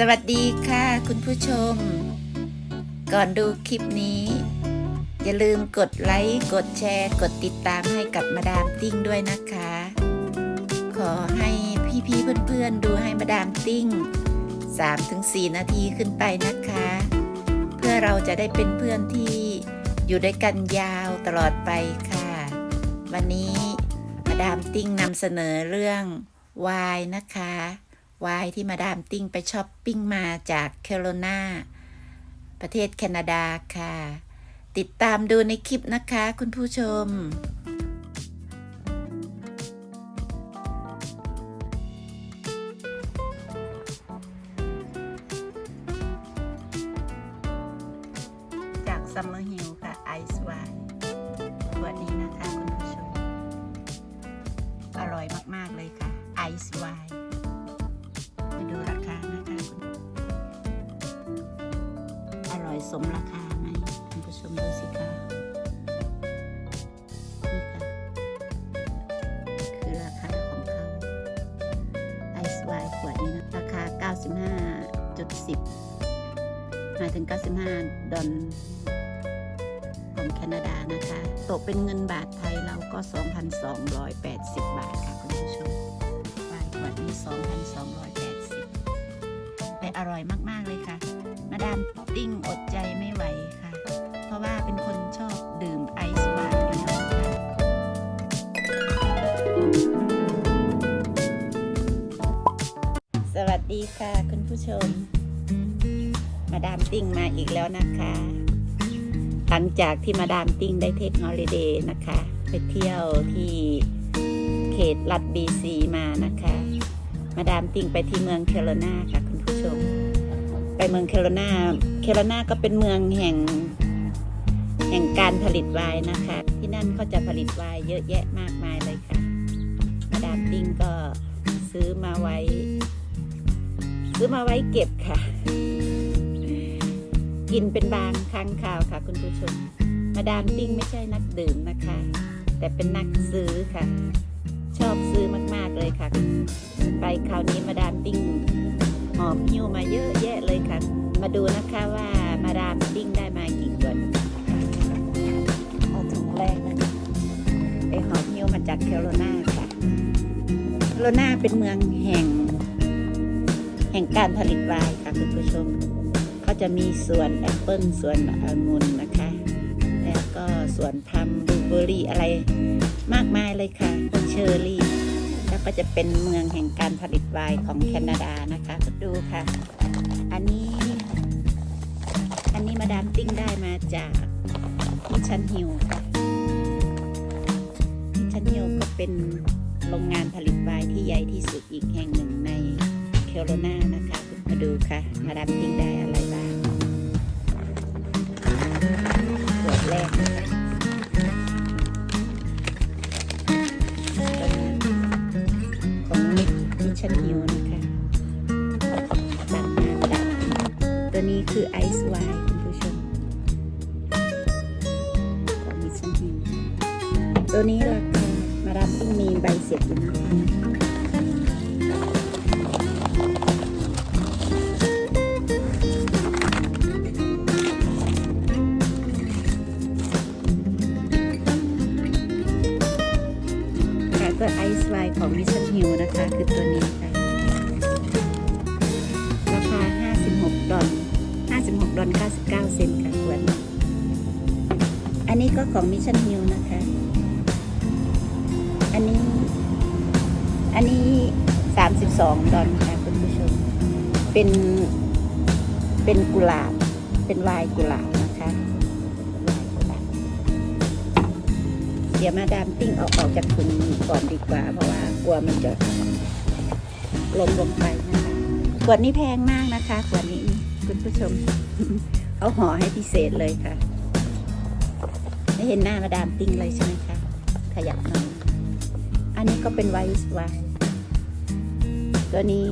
สวัสดีค่ะ คุณผู้ชม ก่อนดูคลิปนี้ อย่าลืมกดไลค์กดแชร์ กดติดตามให้กับมาดามติ้งด้วยนะคะ ขอให้พี่ๆเพื่อนๆ ดูให้มาดามติ้ง 3-4 นาทีขึ้นไปนะคะ เพื่อเราจะได้เป็นเพื่อนที่อยู่ด้วยกันยาวตลอดไปค่ะ วันนี้มาดามติ้งนำเสนอเรื่องวายนะคะ วายที่มาดามติ้งไปช้อปปิ้งมาจากแคโรนาประเทศแคนาดาค่ะ ติดตามดูในคลิปนะคะคุณผู้ชมจากซัมเมอร์ฮิลค่ะไอซ์วน์ขวดนี้นะคะ คุณผู้ชม อร่อยมาก ๆ เลยค่ะไอซ์ สมราคาไหมคุณผู้ชมดูสิคะนี่ค่ะ คือราคาของเขาไอซ์ไวน์ขวดนี้นะ ราคา 95.10 หมายถึง 95 ดอลของแคนาดานะคะ ตกเป็นเงินบาทไทยเราก็ 2,280 บาทค่ะคุณผู้ชมวายขวดนี้ 2,280แต่อร่อยมาก ๆ เลยค่ะ มาดามติ้งอดใจไม่ไหวค่ะ เพราะว่าเป็นคนชอบดื่มไอซ์ไวน์อยู่แล้วค่ะสวัสดีค่ะคุณผู้ชม มาดามติ้งมาอีกแล้วนะคะ หลังจากที่มาดามติ้งได้เทคฮอลิเดย์นะคะ ไปเที่ยวที่เขตรัฐบีซีมานะคะ มาดามติ้งไปที่เมืองแคโรนาค่ะคุณผู้ชม ไปเมืองแคโรนาแคโรนาก็เป็นเมืองแห่งแห่งการผลิตไวน์นะคะ ที่นั่นเขาจะผลิตไวน์เยอะแยะมากมายเลยค่ะ มาดามติ้งก็ซื้อมาไว้ ซื้อมาไว้เก็บค่ะ กินเป็นบางครั้งคราวค่ะ คุณผู้ชม มาดามติ้งไม่ใช่นักดื่มนะคะ แต่เป็นนักซื้อค่ะ ชอบซื้อมาก ๆ เลยค่ะ ไปคราวนี้มาดามติ้ง หอบหิ้วมาเยอะแยะเลยค่ะ มาดูนะคะว่ามาดามติ้งได้มากี่ขวดเอาถุงแรกนะคะไปหอบหิ้วมาจากแคโรนาค่ะแคโรนาเป็นเมืองแห่ง แห่งการผลิตไวน์ค่ะคุณผู้ชมเขาจะมีสวนแอปเปิลสวนองุ่นนะคะ แล้วก็สวนพัมบลูเบอรี่อะไรมากมายเลยค่ะพวกเชอร์รี่ ก็จะเป็นเมืองแห่งการผลิตไวน์ของแคนาดานะคะ ดูค่ะ อันนี้ อันนี้มาดามติ้งได้มาจากมิชันฮิลค่ะมิชันฮิลก็เป็นโรงงานผลิตไวน์ที่ใหญ่ที่สุดอีกแห่งหนึ่งในแคโรนานะคะมาดูค่ะ มาดามติ้งได้อะไรบ้างขวดแรกนะคะ ค่ะตัวไอซ์ไวน์ของมิชชันฮิลนะคะ คือตัวนี้ค่ะ ราคา 56 ดอล56 ดอล99 เซนต์ค่ะขวดอันนี้ก็ของมิชชันฮิลนะคะ อันนี้ อันนี้ 32 ดอลค่ะคุณผู้ชม เป็น เป็นกุหลาบ เป็นไวน์กุหลาบ เดี๋ยวมาดามติ้งเอาออกจากถุงก่อนดีกว่า เพราะว่ากลัวมันจะลงลงไปนะคะขวดนี้แพงมากนะคะขวดนี้คุณผู้ชม เอาห่อให้พิเศษเลยค่ะ ไม่เห็นหน้ามาดามติ้งเลยใช่ไหมคะ ขยับหน่อยอันนี้ก็เป็นไวส์วน์ตัวนี้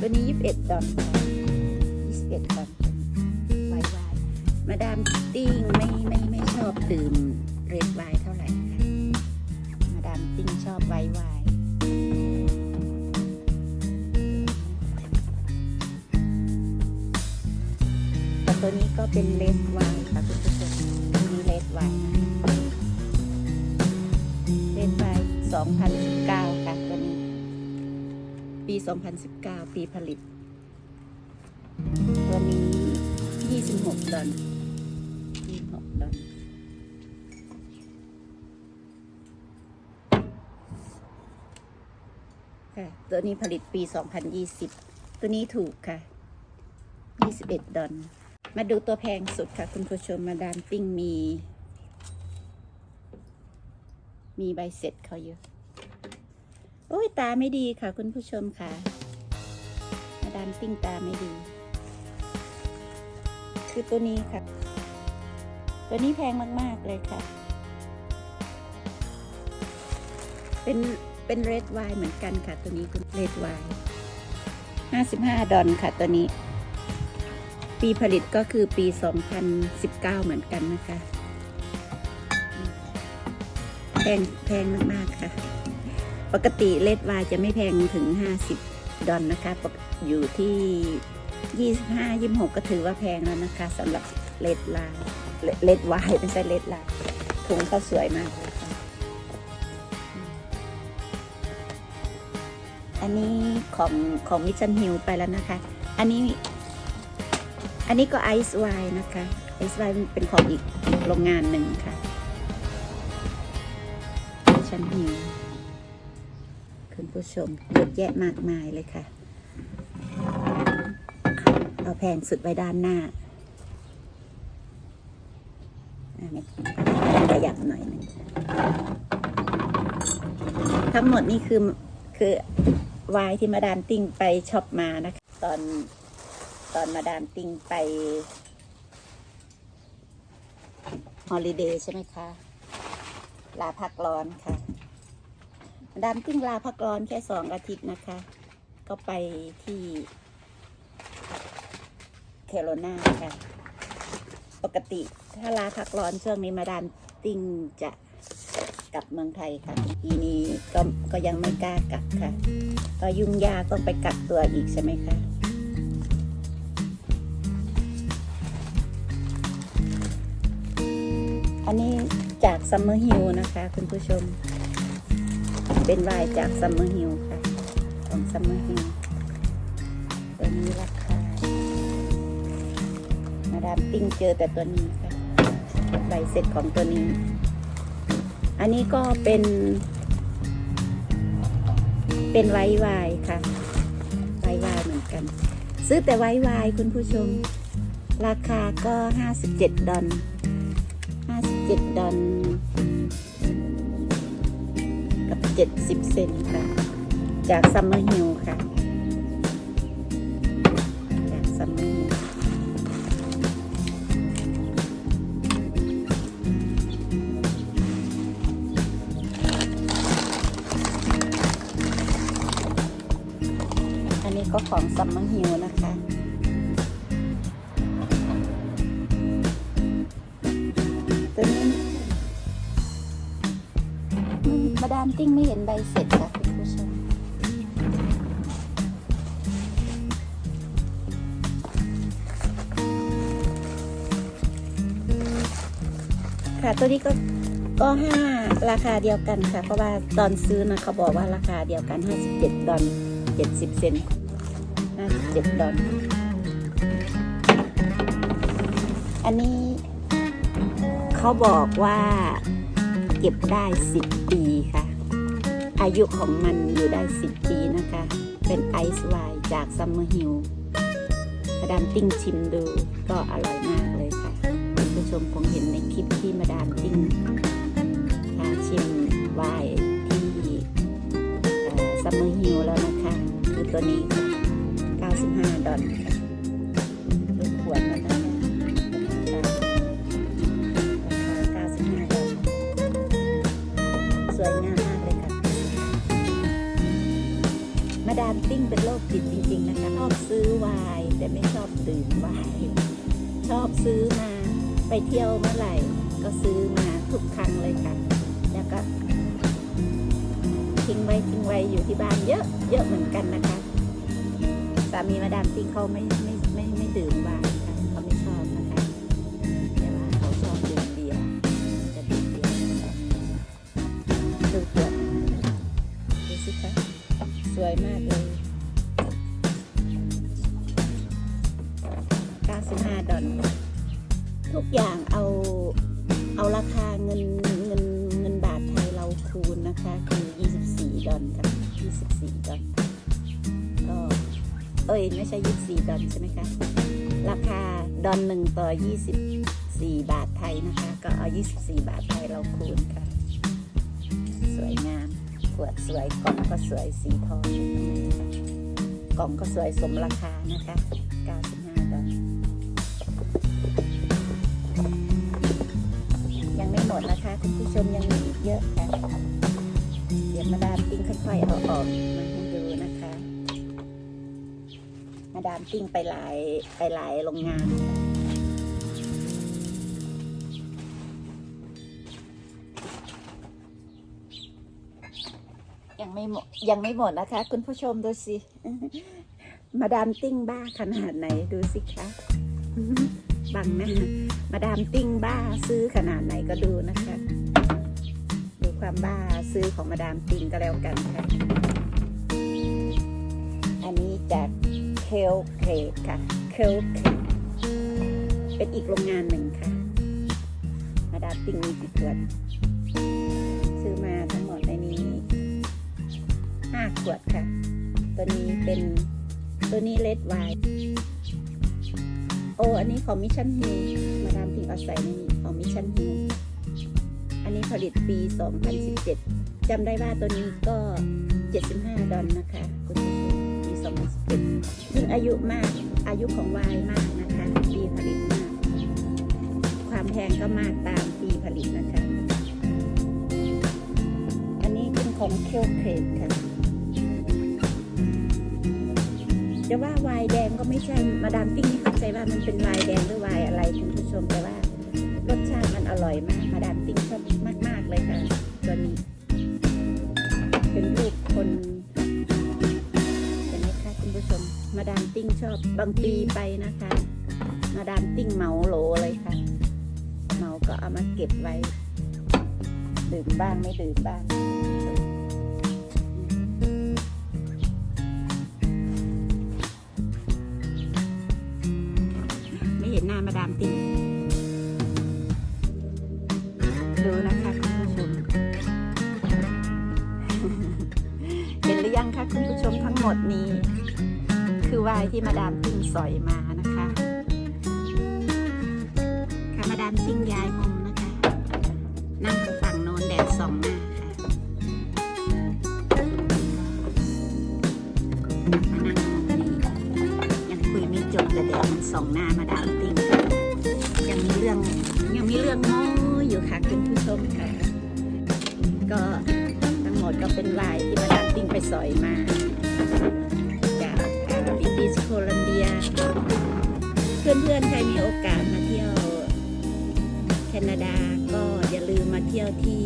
ตัวนี้ 21ดอลลาร์21ดอลลาร์ไวน์ไวน์ มาดามติ้งไม่ไม่ไม่ชอบดื่มเรดไวน์เท่าไหร่ค่ะมาดามติ้งชอบไวไวายแต่ตัวนี้ก็เป็นเลสไวน์ค่ะคุณผู้ชมตัวนี้เลสไวน์เลสไวน์2019 ค่ะตัวนี้ ปี 2019 ปีผลิตตัวนี้ 26ดอล26ด ค่ะ ตัวนี้ผลิตปี 2020 ตัวนี้ถูกค่ะ 21 ดอลมาดูตัวแพงสุดค่ะ คุณผู้ชมมาดามติ้งมี มีใบเสร็จเขาเยอะ โอ้ยตาไม่ดีค่ะ คุณผู้ชมค่ะ มาดามติ้งตาไม่ดี คือตัวนี้ค่ะ ตัวนี้แพงมาก ๆ เลยค่ะ เป็น เป็นเรดไวน์เหมือนกันค่ะตัวนี้คุณเรดไวน์55 ดอลค่ะตัวนี้ ปีผลิตก็คือปี 2019 เหมือนกันนะคะ แพงแพงมาก ๆ ค่ะ ปกติเลดไวน์จะไม่แพงถึง 50 ดอลนะคะ อยู่ที่ 25 26 ก็ถือว่าแพงแล้วนะคะสำหรับเลดไวน์เลดไวน์ไม่ใช่เลดไวน์ถุงเขาสวยมากเลย อันนี้ของของมิชชันฮิลไปแล้วนะคะ อันนี้ อันนี้ก็ไอซ์ไวน์นะคะไอซ์ไวน์เป็นของอีกโรงงานหนึ่งค่ะมิชชันฮิลคุณผู้ชมเยอะแยะมากมายเลยค่ะ เอาแพงสุดไว้ด้านหน้าอะไม่ขยับหน่อยนึงทั้งหมดนี่คือคือ วายที่มาดามติ้งไปช็อปมานะคะตอนตอนมาดามติ้งไปฮอลิเดย์ใช่ไหมคะ ลาพักร้อนค่ะ มาดามติ้งลาพักร้อนแค่สองอาทิตย์นะคะ ก็ไปที่แคโรนาค่ะ ปกติถ้าลาพักร้อนช่วงนี้มาดามติ้งจะ กลับเมืองไทยค่ะ ปีนี้ก็ก็ยังไม่กล้ากลับค่ะ ก็ยุ่งยากต้องไปกักตัวอีกใช่ไหมคะอันนี้จากซัมเมอร์ฮิลนะคะ คุณผู้ชม เป็นวายจากซัมเมอร์ฮิลค่ะ ของซัมเมอร์ฮิลตัวนี้ราคามาดามติ้งเจอแต่ตัวนี้ค่ะใบเสร็จของตัวนี้ อันนี้ก็เป็น เป็นไวไวค่ะไวไวเหมือนกัน ซื้อแต่ไวไวคุณผู้ชม ราคาก็ 57 ดอล57 ดอลกับ 70 เซนค่ะ จากซัมเมอร์ฮิลค่ะ ก็ของซัมเมอร์ฮิลนะคะตัวนี้มมาดามติ้งไม่เห็นใบเสร็จค่ะคุณผู้ชมค่ะตัวนี้ก็ก็ห้าราคาเดียวกันค่ะ เพราะว่าตอนซื้อนะเขาบอกว่าราคาเดียวกัน 57ดอล70 เซนต์ 57ดอลอันนี้เขาบอกว่าเก็บได้10ปีค่ะ อายุของมันอยู่ได้10ปีนะคะ เป็นไอซ์ไวน์จากซัมเมอร์ฮิลมาดามติ้งชิมดูก็อร่อยมากเลยค่ะคุณผู้ชมคงเห็นในคลิปที่มาดามติ้งพาชิมไวน์ที่ซัมเมอร์ฮิลแล้วนะคะ คือตัวนี้ค่ะ 95ดอลค่ะรูปขวดมาแล้วนะราคา95ดอลสวยงามมากเลยค่ะ มาดามติ้งเป็นโรคจิตจริง ๆ นะคะ ชอบซื้อไวน์แต่ไม่ชอบดื่มไวน์ชอบซื้อมาไปเที่ยวเมื่อไหร่ ก็ซื้อมาทุกครั้งเลยค่ะ แล้วก็ทิ้งไว้ทิ้งไว้อยู่ที่บ้านเยอะ เยอะเหมือนกันนะคะามีมาดามติ้งเขาไม่ไม่ไม่ไม่ดื่มไวน์ค่ะเขาไม่ชอบนะคะแต่ว่าเขาชอบดื่มเบียร์จะดื่มเบียร์นะคะดูขวดดูสิคะสวยมากเลย95ดอลทุกอย่างเอา ยไม่ใช่ 24 ดอลใช่ไหมคะ ราคาดอลหนึ่งต่อ 24 บาทไทยนะคะ ก็เอา 24 บาทไทยเราคูณค่ะ สวยงาม ขวดสวย กล่องก็สวยสีทองกล่องก็สวยสมราคานะคะ 95 ดอลยังไม่หมดนะคะ คุณผู้ชมยังมีอีกเยอะค่ะ เดี๋ยวมาดามปิ้งค่อยๆเอาออกมาให้ดูนะคะ มาดามปิ้งไปหลายไปหลายโรงงานยังไม่หมดยังไม่หมดนะคะ คุณผู้ชมดูสิ มาดามติ้งบ้าขนาดไหนดูสิคะบังหนะมาดามติ้งบ้าซื้อขนาดไหนก็ดูนะคะ ดูความบ้าซื้อของมาดามติ้งก็แล้วกันค่ะ เคลเคดค่ะ เคลเคเป็นอีกโรงงานหนึ่งค่ะ มาดามติ้งมีกี่ขวด ซื้อมาทั้งหมดในนี้ห้าขวดค่ะ ตัวนี้เป็นตัวนี้เลดไวน์โออันนี้ของมิชชั่นฮิลมาดามทิ้งเอาใส่ในนี้ของมิชชั่นฮิลอันนี้ผลิตปี 2017จำได้ว่าตัวนี้ก็ 75 ดอลนะคะ 2017ซึ่งอายุมาก อายุของวายมากนะคะ ปีผลิตมาก ความแพงก็มากตามปีผลิตนะคะ อันนี้เป็นของเคลเคดค่ะ จะว่าไวน์แดงก็ไม่ใช่ มาดามติ้งนี่เข้าใจว่ามันเป็นไวน์แดงหรือไวน์อะไรคุณผู้ชมแต่ว่ารสชาติมันอร่อยมาก มาดามติ้งชอบมาก ๆ เลยค่ะตัวนี้ ติ้งชอบบางปีไปนะคะ มาดามติ้งเหมาโหลเลยค่ะเหมาก็เอามาเก็บไว้ ดื่มบ้างไม่ดื่มบ้างไม่เห็นหน้ามาดามติ้งดูนะคะคุณผู้ชม เห็นหรือยังคะคุณผู้ชมทั้งหมดนี้ายที่มาดามพิงสอยมา นาดาก็อย่าลืมมาเที่ยวที่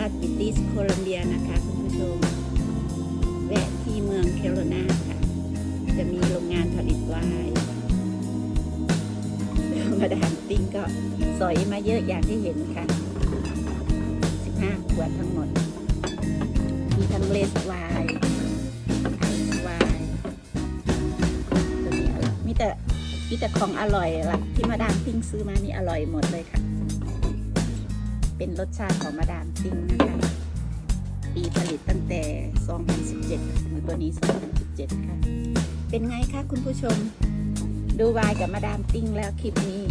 รัฐบิติสโคลัมเบียนะคะคุณผู้ชม แวะที่เมืองแคโรนาค่ะ จะมีโรงงานผลิตไวน์มาดามติ้งก็สอยมาเยอะอย่างที่เห็นค่ะ 15 ขวดทั้งหมด มีทั้งเลสไวน์ มีแต่ของอร่อยละที่มาดามติ้งซื้อมานี่อร่อยหมดเลยค่ะ เป็นรสชาติของมาดามติ้งนะคะปีผลิตตั้งแต่ 2017ตัวนี้ 2017 ค่ะ เป็นไงคะคุณผู้ชม ดูวายกับมาดามติ้งแล้วคลิปนี้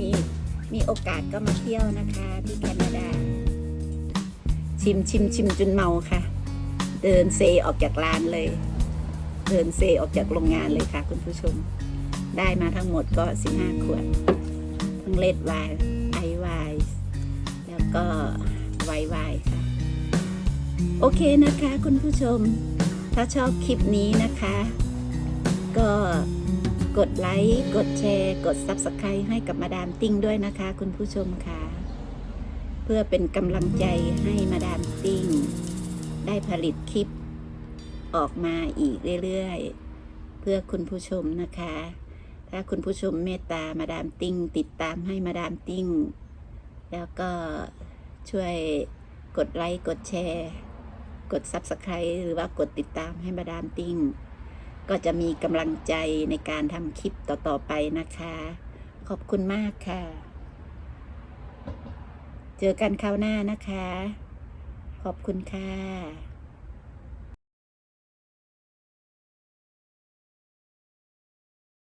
มีมีโอกาสก็มาเที่ยวนะคะที่แคนาดา ชิมชิมชิมจนเมาค่ะ เดินเซออกจากร้านเลย เดินเซออกจากโรงงานเลยค่ะคุณผู้ชม ได้มาทั้งหมดก็ 15 ขวดทั้งเลดไวน์ไอไวน์แล้วก็ไวไวค่ะ โอเคนะคะคุณผู้ชม ถ้าชอบคลิปนี้นะคะ ก็กดไลค์ กดแชร์ กด Subscribe ให้กับมาดามติ้งด้วยนะคะ คุณผู้ชมค่ะไปพื่อเป็นกำลังใจให้มาดามติ้ง ได้ผลิตคลิปออกมาอีกเรื่อยๆ เพื่อคุณผู้ชมนะคะ ถ้าคุณผู้ชมเมตตามาดามติ้ง ติดตามให้มาดามติ้ง แล้วก็ช่วยกดไลค์กดแชร์ กด Subscribe หรือว่ากดติดตามให้มาดามติ้ง ก็จะมีกำลังใจในการทำคลิปต่อ ๆ ไปนะคะ ขอบคุณมากค่ะ เจอกันคราวหน้านะคะ ขอบคุณค่ะ